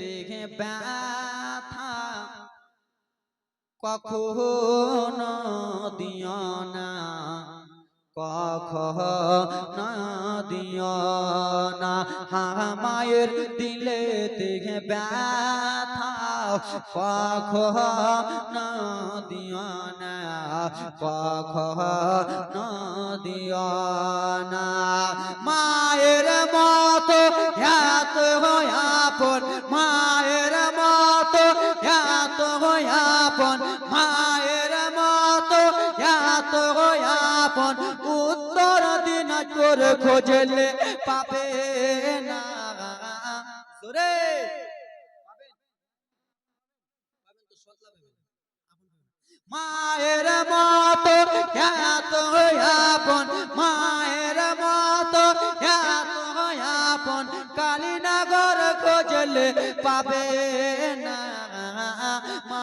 থেকে ব্যথা কখনো দিও না, কখনো দিও না। হা মায়ের দিলে থেকে ব্যথা কখনো দিও না, কখনো দিও না। মায়ের মতো এত আপন মায়ের উত্তর দিন করে খোঁজলে পাবে না। জোরে। মায়ের মতো এত আপন, মায়ের মতো এত আপন, কালীনগর খোঁজলে পাবে না।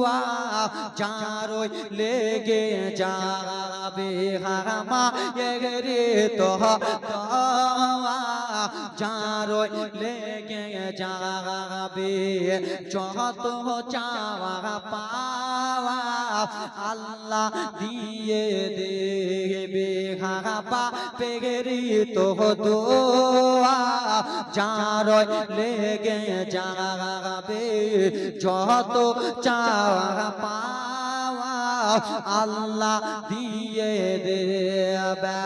দুয়া চারোই লেগে যাবে হা রে তো চারোই লেগে যাবে যত চাওয়া আল্লাহ দিয়ে দেবে হা পেগেরি তো দোয়া যার লেগে যাবে যত চাওয়া পাওয়া আল্লাহ দিয়ে দেবে।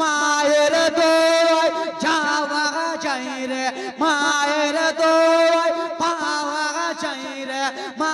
মায়ের দোয় যাওয়া যাই রে, মায়ের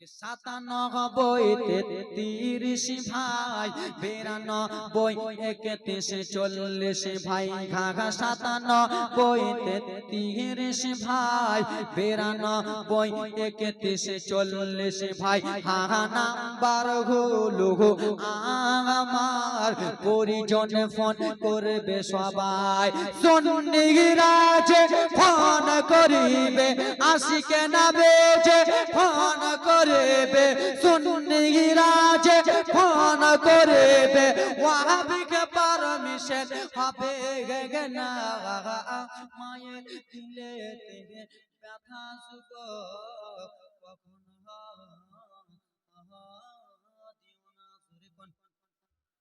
সাতানব্বই তেত্রিশ ভাই, বিরানব্বই, একত্রিশ, চল্লিশ ভাই, ঘাঘা সাতানব্বই তেত্রিশ ভাই, বিরানব্বই, একত্রিশ, চল্লিশ ভাই হাহা নাম্বারগুলো আমার পরিজন ফোন করবে সবাই। সন্নিরাজে ফোন করিবে, আশিকে না বেজে ফোন করিবে। সন্নিরাজে ফোন করিবে, ওয়াহাবিকে পারমিশন হবে গে না। মায়ের দিলে ব্যথা সুখ